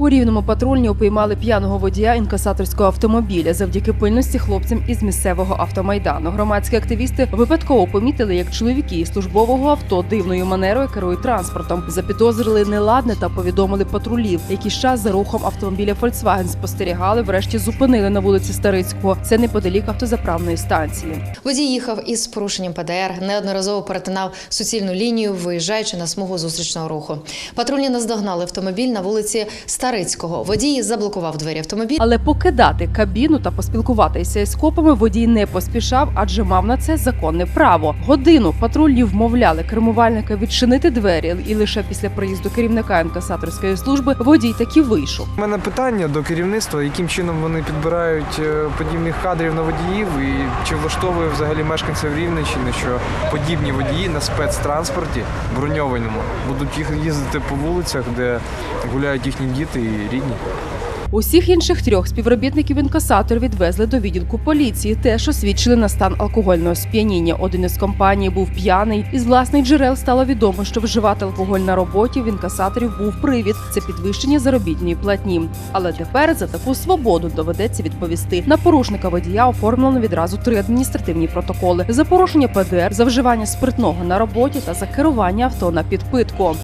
У рівному патрульні упіймали п'яного водія інкасаторського автомобіля завдяки пильності хлопцям із місцевого автомайдану. Громадські активісти випадково помітили, як чоловіки із службового авто дивною манерою керують транспортом. Запідозрили неладне та повідомили патрулів, які ще за рухом автомобіля Volkswagen спостерігали. Врешті зупинили на вулиці Старицького. Це неподалік автозаправної станції. Водій їхав із порушенням ПДР, неодноразово перетинав суцільну лінію, виїжджаючи на смугу зустрічного руху. Патрульні наздогнали автомобіль на вулиці Старицького. Водій заблокував двері автомобіля. Але покидати кабіну та поспілкуватися із копами водій не поспішав, адже мав на це законне право. Годину патрульні вмовляли кермувальника відчинити двері, і лише після приїзду керівника інкасаторської служби водій таки вийшов. У мене питання до керівництва, яким чином вони підбирають е, подібних кадрів на водіїв, і чи влаштовує взагалі мешканців Рівненщини, що подібні водії на спецтранспорті броньованому будуть їх їздити по вулицях, де гуляють їхні діти і рідні. Усіх інших трьох співробітників інкасатор відвезли до відділку поліції. Теж освідчили на стан алкогольного сп'яніння. Один із компаній був п'яний. Із власних джерел стало відомо, що вживати алкоголь на роботі в інкасаторів був привід. Це підвищення заробітної платні. Але тепер за таку свободу доведеться відповісти. На порушника водія оформлено відразу три адміністративні протоколи: за порушення ПДР, за вживання спиртного на роботі та за керування авто на підпитку.